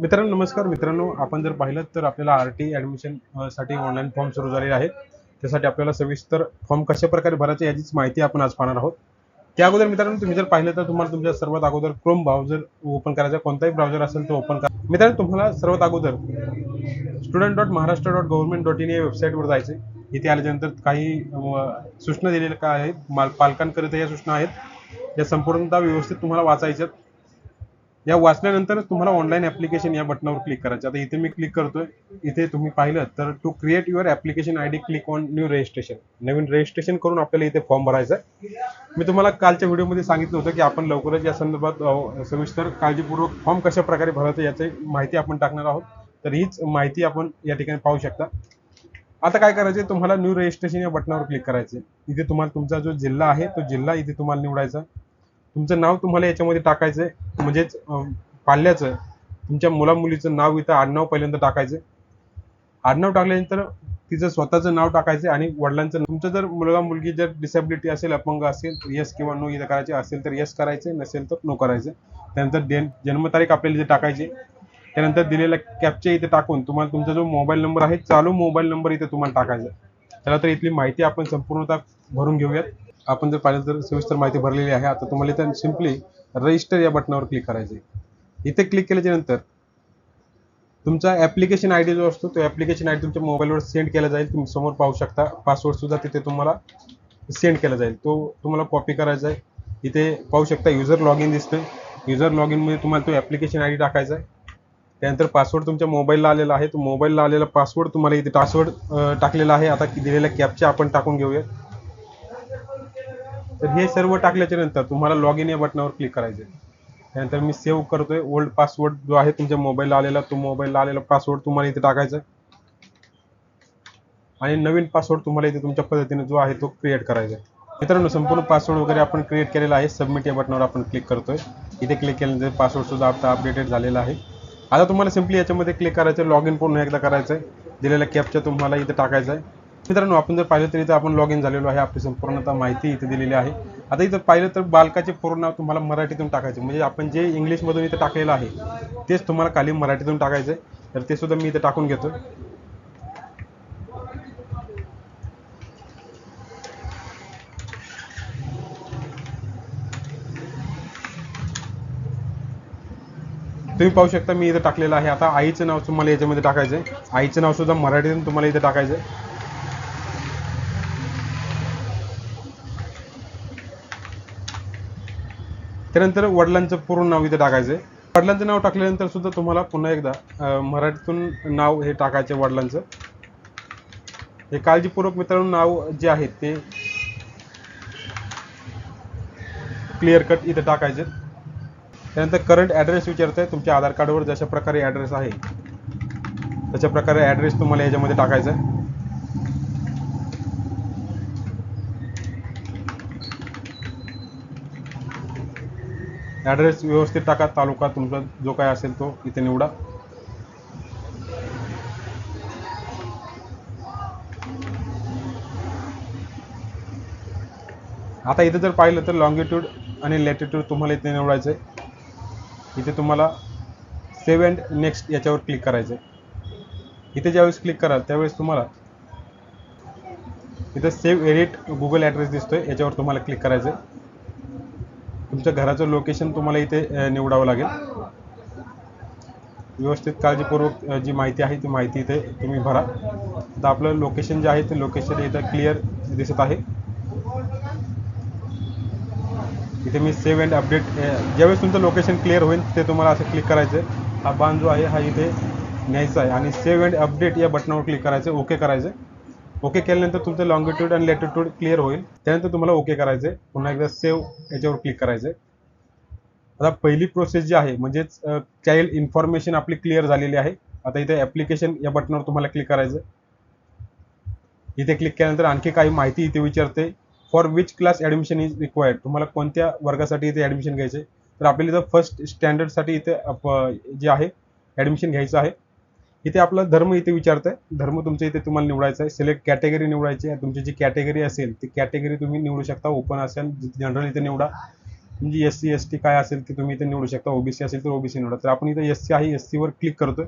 मित्रांनो नमस्कार मित्रांनो. आपण जर पाहिलं तर आपल्याला आर टी ऍडमिशनसाठी ऑनलाईन फॉर्म सुरू झालेले आहेत. त्यासाठी आपल्याला सविस्तर फॉर्म कशा प्रकारे भरायचे याचीच माहिती आपण आज पाहणार आहोत. त्या अगोदर मित्रांनो तुम्ही जर पाहिलं तर तुम्हाला तुमच्या सर्वात अगोदर क्रोम ब्राउझर ओपन करायचा कोणताही ब्राउझर असेल तो ओपन करा. मित्रांनो तुम्हाला सर्वात अगोदर student dot Maharashtra dot government dot in या वेबसाईटवर जायचे इथे आल्याच्यानंतर काही सूचना दिलेल्या काय आहेत? माल पालकांकरिता या सूचना आहेत. या संपूर्णतः व्यवस्थित तुम्हाला वाचायच्यात. या वाचल्यानंतरच तुम्हाला ऑनलाईन ऍप्लिकेशन या बटनावर क्लिक करायचं. आता इथे मी क्लिक करतोय. इथे तुम्ही पाहिलं तर to create your application I D click on new registration Naveen registration करून आपल्याला इथे फॉर्म भरायचा आहे मी तुम्हाला कालच्या व्हिडिओमध्ये सांगितलं होतं की आपण लवकरच या संदर्भात सविस्तर काळजीपूर्वक फॉर्म कशा प्रकारे भरायचं याची माहिती आपण टाकणार आहोत. तर हीच माहिती आपण या ठिकाणी पाहू शकता. आता काय करायचं तुम्हाला न्यू रजिस्ट्रेशन या बटनावर क्लिक करायचे इथे तुम्हाला तुमचा जो जिल्हा आहे तो जिल्हा इथे तुम्हाला निवडायचा. तुमचं नाव तुम्हाला याच्यामध्ये टाकायचं आहे. म्हणजेच पाल्याचं तुमच्या मुला मुलीचं नाव इथं आडनाव पहिल्यांदा टाकायचं आडनाव टाकल्यानंतर तिचं स्वतःचं नाव टाकायचं आणि वडिलांचं तुमचं जर मुलगा मुलगी जर डिसेबिलिटी असेल अपंग असेल तर येस किंवा नो इथं करायचे. असेल तर येस करायचे नसेल तर नो करायचं. त्यानंतर डेन जन्मतारीख आपल्याला इथे टाकायची त्यानंतर दिलेला कॅपचे इथे टाकून तुम्हाला तुमचा जो मोबाईल नंबर आहे चालू मोबाईल नंबर इथे तुम्हाला टाकायचा चला तर इथली माहिती आपण संपूर्णतः भरून घेऊयात. आपण जर पाहिलं तर सविस्तर माहिती भरलेली आहे. आता तुम्हाला इथं सिम्पली रजिस्टर या बटनावर क्लिक करायचे इथे क्लिक केल्याच्यानंतर तुमचा ऍप्लिकेशन आय डी जो असतो तो ऍप्लिकेशन आय डी तुमच्या मोबाईलवर सेंड केला जाईल. तुम्ही समोर पाहू शकता. पासवर्ड सुद्धा तिथे तुम्हाला सेंड केला जाईल. तो तुम्हाला कॉपी करायचा आहे. इथे पाहू शकता युजर लॉग इन दिसतोय. युजर लॉगमध्ये तुम्हाला तो ऍप्लिकेशन आय डी टाकायचा आहे. त्यानंतर पासवर्ड तुमच्या मोबाईलला आलेला आहे. तो मोबाईलला आलेला पासवर्ड तुम्हाला इथे पासवर्ड टाकलेला आहे. आता दिलेल्या कॅपचे आपण टाकून घेऊया तर हे सर्व टाकल्याच्या नंतर तुम्हाला लॉग इन या बटनावर क्लिक करायचे त्यानंतर मी सेव्ह करतोय. ओल्ड पासवर्ड जो आहे तुमच्या मोबाईलला आलेला तो मोबाईलला आलेला पासवर्ड तुम्हाला इथे टाकायचा आहे. आणि नवीन पासवर्ड तुम्हाला इथे तुमच्या पद्धतीने जो आहे तो क्रिएट करायचा आहे मित्रांनो संपूर्ण पासवर्ड वगैरे आपण क्रिएट केलेला आहे. सबमिट या बटनावर आपण क्लिक करतोय. इथे क्लिक केल्यानंतर पासवर्ड सुद्धा आता अपडेटेड झालेला आहे. आता तुम्हाला सिम्पली याच्यामध्ये क्लिक करायचं लॉग इन पूर्ण एकदा करायचं आहे दिलेल्या कॅपच्या तुम्हाला इथे टाकायचं आहे मित्रांनो आपण जर पाहिलं तर इथं आपण लॉग इन झालेलो आहे. आपली संपूर्णतः माहिती इथे दिलेली आहे. आता इथं पाहिलं तर बालकाचे पूर्ण नाव तुम्हाला मराठीतून टाकायचे म्हणजे आपण जे इंग्लिशमधून इथं टाकलेलं आहे तेच तुम्हाला खाली मराठीतून टाकायचं आहे. तर ते सुद्धा मी इथं टाकून घेतो. तुम्ही पाहू शकता मी इथं टाकलेलं आहे. आता आईचं नाव तुम्हाला याच्यामध्ये टाकायचं आहे. आईचं नाव सुद्धा मराठीतून तुम्हाला इथं टाकायचं आहे. त्यानंतर वडिलांचं पूर्ण नाव इथे टाकायचं आहे. वडिलांचं नाव टाकल्यानंतर सुद्धा तुम्हाला पुन्हा एकदा मराठीतून नाव हे टाकायचं आहे वडिलांचं. हे काळजीपूर्वक मित्रांनो नाव जे आहे ते क्लिअर कट इथे टाकायचे त्यानंतर करंट ॲड्रेस विचारत आहे तुमच्या आधार कार्डवर जशा प्रकारे ॲड्रेस आहे तशा प्रकारे ॲड्रेस तुम्हाला याच्यामध्ये टाकायचा आहे. ॲड्रेस व्यवस्थित टाका तालुका तुमचा जो काय असेल तो इथे निवडा. आता इथे जर पाहिलं तर लॉंगिट्यूड आणि लॅटिट्यूड तुम्हाला इथे निवडायचं आहे इथे तुम्हाला सेव्ह अँड नेक्स्ट याच्यावर क्लिक करायचं आहे इथे ज्यावेळेस क्लिक कराल त्यावेळेस तुम्हाला इथे सेव्ह एडिट गुगल ॲड्रेस दिसतोय याच्यावर तुम्हाला क्लिक करायचं आहे तुमच्या घराचं लोकेशन तुम्हाला इथे निवडावं लागेल. व्यवस्थित काळजीपूर्वक जी माहिती आहे ती माहिती इथे तुम्ही भरा. आता आपलं लोकेशन जे आहे ते लोकेशन इथं क्लिअर दिसत आहे. इथे मी सेव्ह अँड अपडेट ज्यावेळेस तुमचं लोकेशन क्लिअर होईल ते तुम्हाला असं क्लिक करायचं आहे हा बाण जो आहे हा इथे न्यायचा आहे. आणि सेव्ह अँड अपडेट या बटनावर क्लिक करायचं ओके करायचं आहे ओके केल्यानंतर तुमचं लॉंगिट्यूड आणि लॅटिट्यूड क्लिअर होईल. त्यानंतर तुम्हाला ओके करायचं आहे पुन्हा एकदा सेव्ह याच्यावर क्लिक करायचं आहे आता पहिली प्रोसेस जी आहे म्हणजेच चाइल्ड इन्फॉर्मेशन आपली क्लिअर झालेली आहे. आता इथे ॲप्लिकेशन या बटनावर तुम्हाला क्लिक करायचं आहे इथे क्लिक केल्यानंतर आणखी काही माहिती इथे विचारते. For which class admission is required तुम्हाला कोणत्या वर्गासाठी इथे ॲडमिशन घ्यायचं तर आपल्याला इथं फर्स्ट स्टँडर्डसाठी इथे जे आहे ॲडमिशन घ्यायचं आहे. इथे आपला धर्म इथे विचारत आहे धर्म तुमच्या इथे तुम्हाला निवडायचा आहे. सिलेक्ट कॅटेगरी निवडायची आहे. तुमची जी कॅटेगरी असेल ती कॅटेगरी तुम्ही निवडू शकता. ओपन असेल जनरल इथे निवडा. म्हणजे एस सी एस टी काय असेल ते तुम्ही इथे निवडू शकता. ओबीसी असेल तर ओबीसी निवडा. तर आपण इथे एस सी आहे एस वर क्लिक करतोय.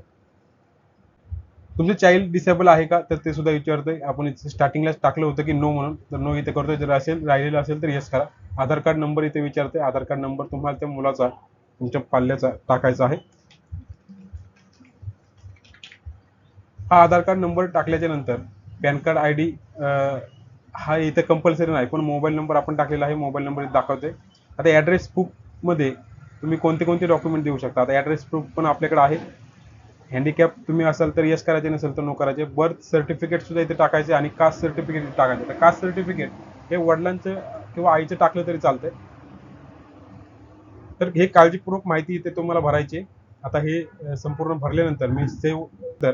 तुमचं चाइल्ड डिसेबल आहे का? तर ते सुद्धा विचारतंय. आपण इथे स्टार्टिंगलाच टाकलं होतं की नो म्हणून. तर नो इथे करतोय. जर असेल राहिलेलं असेल तर येस करा. आधार कार्ड नंबर इथे विचारतोय. आधार कार्ड नंबर तुम्हाला त्या मुलाचा तुमच्या पाल्याचा टाकायचा आहे. हा आधार कार्ड नंबर टाकल्याच्या नंतर पॅन कार्ड आय डी हा इथे कंपल्सरी नाही पण मोबाईल नंबर आपण टाकलेला आहे मोबाईल नंबर दाखवते आता ॲड्रेस प्रूफमध्ये तुम्ही कोणते कोणते डॉक्युमेंट देऊ शकता? आता ॲड्रेस प्रूफ पण आपल्याकडे आहे. हँडिकॅप तुम्ही असाल तर येस करायचे नसेल तर नो करायचे. बर्थ सर्टिफिकेट सुद्धा इथे टाकायचे आणि कास्ट सर्टिफिकेट टाकायचे. तर कास्ट सर्टिफिकेट हे वडिलांचं किंवा आईचं टाकलं तरी चालतंय. तर हे काळजीपूर्वक माहिती इथे तुम्हाला भरायची आहे. आता हे संपूर्ण भरल्यानंतर मी सेव्ह तर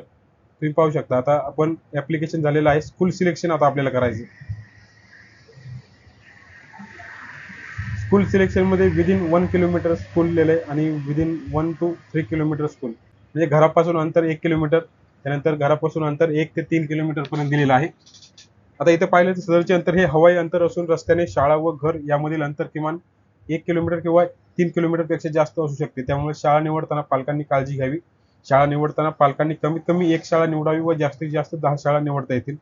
तुम्ही पाहू शकता. आता आपण ऍप्लिकेशन झालेलं आहे. स्कूल सिलेक्शन आता आपल्याला करायचं स्कूल सिलेक्शनमध्ये विदिन वन किलोमीटर स्कूल लिहिलंय आणि within one two three kilometre school म्हणजे घरापासून अंतर एक किलोमीटर त्यानंतर घरापासून अंतर एक ते तीन किलोमीटर पर्यंत दिलेलं आहे. आता इथे पाहिलं तर सदरचे अंतर हे हवाई अंतर असून रस्त्याने शाळा व घर यामधील अंतर किमान एक किलोमीटर किंवा तीन किलोमीटरपेक्षा जास्त असू शकते. त्यामुळे शाळा निवडताना पालकांनी काळजी घ्यावी. शाळा निवडताना पालकांनी कमीत कमी एक शाळा निवडावी व जास्तीत जास्त दहा शाळा निवडता येतील.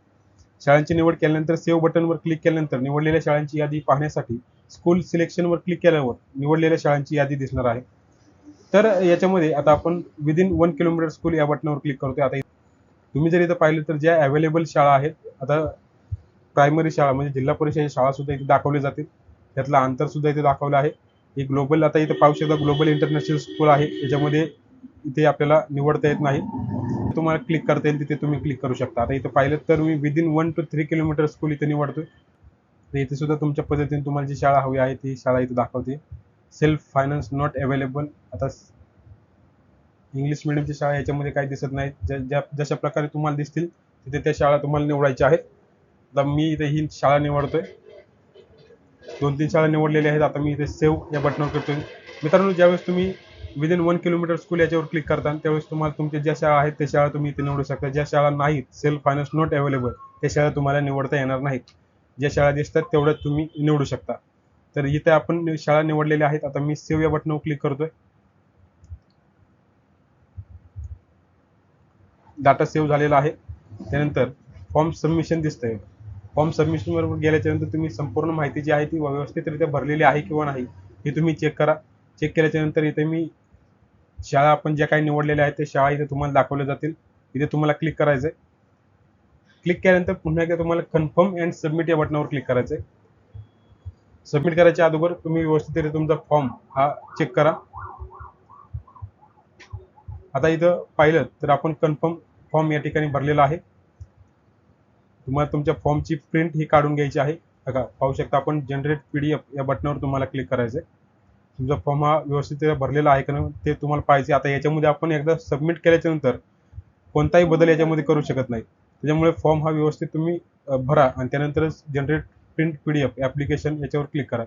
शाळांची निवड केल्यानंतर सेव्ह बटनवर क्लिक केल्यानंतर निवडलेल्या शाळांची यादी पाहण्यासाठी स्कूल सिलेक्शनवर क्लिक केल्यावर निवडलेल्या शाळांची यादी दिसणार आहे. तर याच्यामध्ये आता आपण विदिन वन किलोमीटर स्कूल या बटनावर क्लिक करतोय. आता तुम्ही जर इथं पाहिलं तर ज्या अवेलेबल शाळा आहेत आता प्रायमरी शाळा म्हणजे जिल्हा परिषद शाळा सुद्धा इथे दाखवले जातील. त्यातलं अंतर सुद्धा इथे दाखवलं आहे. एक ग्लोबल आता इथे पाहू शकता ग्लोबल इंटरनॅशनल स्कूल आहे. याच्यामध्ये इथे आपल्याला निवडता येत नाही. तुम्हाला क्लिक करता येईल तिथे तुम्ही क्लिक करू शकता. आता इथं पाहिलं तर मी within one two three kilometre school इथे निवडतोय. तर इथे सुद्धा तुमच्या पद्धतीने तुम्हाला जी शाळा हवी आहे ती शाळा इथे दाखवते. सेल्फ फायनान्स नॉट अवेलेबल आता इंग्लिश मिडियमची शाळा याच्यामध्ये काही दिसत नाही. ज्या ज्या जशा प्रकारे तुम्हाला दिसतील तिथे त्या शाळा तुम्हाला निवडायच्या आहेत. आता मी इथे ही शाळा निवडतोय. दोन तीन शाळा निवडलेल्या आहेत. आता मी इथे सेव्ह या बटनावर करतोय. मित्रांनो ज्यावेळेस तुम्ही विदिन वन किलोमीटर स्कूल याच्यावर क्लिक करता त्यावेळेस तुम्हाला तुमच्या ज्या शाळा आहेत त्या शाळा तुम्ही इथे निवडू शकता. ज्या शाळा नाहीत सेल्फ फायनान्स नॉट अवेलेबल त्या शाळा तुम्हाला निवडता येणार नाहीत. ज्या शाळा दिसतात तेवढ्या तुम्ही निवडू शकता. तर इथे आपण शाळा निवडलेल्या आहेत. आता मी सेव्ह या बटनावर क्लिक करतोय. डाटा सेव्ह झालेला आहे. त्यानंतर फॉर्म सबमिशन दिसतंय. फॉर्म सबमिशन वर गेल्याच्यानंतर तुम्ही संपूर्ण माहिती जी आहे ती व्यवस्थितरित्या भरलेली आहे किंवा नाही हे तुम्ही चेक करा. चेक केल्याच्यानंतर इथे मी शाळा आपण ज्या काही निवडलेल्या आहेत त्या शाळा इथे तुम्हाला दाखवल्या जातील. इथे तुम्हाला क्लिक करायचं आहे क्लिक केल्यानंतर पुन्हा एकदा तुम्हाला कन्फर्म अँड सबमिट या बटनावर क्लिक करायचं आहे सबमिट करायच्या अगोदर तुम्ही व्यवस्थितरित्या तुमचा फॉर्म हा चेक करा. आता इथं पाहिलं तर आपण कन्फर्म फॉर्म या ठिकाणी भरलेला आहे. तुम्हाला तुमच्या फॉर्मची प्रिंट ही काढून घ्यायची आहे. बघा पाहू शकता आपण जनरेट पीडीएफ या बटनावर तुम्हाला क्लिक करायचं आहे तुमचा फॉर्म हा व्यवस्थित भरलेला आहे का ते तुम्हाला पाहिजे. आता याच्यामध्ये आपण एकदा सबमिट केल्याच्यानंतर कोणताही बदल याच्यामध्ये करू शकत नाही. त्याच्यामुळे फॉर्म हा व्यवस्थित तुम्ही भरा आणि त्यानंतरच जनरेट प्रिंट पीडीएफ ॲप्लिकेशन याच्यावर क्लिक करा.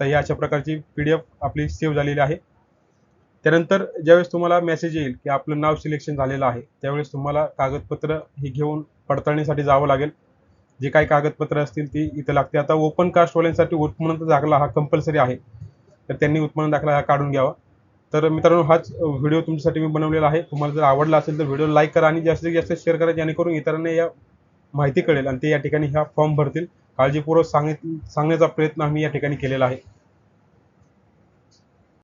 तर ही अशा प्रकारची पीडीएफ आपली सेव्ह झालेली आहे. त्यानंतर ज्यावेळेस तुम्हाला मेसेज येईल की आपलं नाव सिलेक्शन झालेलं आहे त्यावेळेस तुम्हाला कागदपत्र हे घेऊन पडताळणीसाठी जावं लागेल. जे काही कागदपत्र असतील ती इथं लागते आता ओपन कास्टवाल्यांसाठी उत्पन्न दाखला हा कंपल्सरी आहे. तर त्यांनी उत्पन्न दाखला हा काढून घ्यावा. तर मित्रांनो हाच व्हिडिओ तुमच्यासाठी मी बनवलेला आहे. तुम्हाला जर आवडला असेल तर व्हिडिओ लाईक करा आणि जास्तीत जास्त शेअर करा जेणेकरून इतरांना या माहिती कळेल आणि ते या ठिकाणी हा फॉर्म भरतील. काळजीपूर्वक सांगित सांगण्याचा प्रयत्न आम्ही या ठिकाणी केलेला आहे.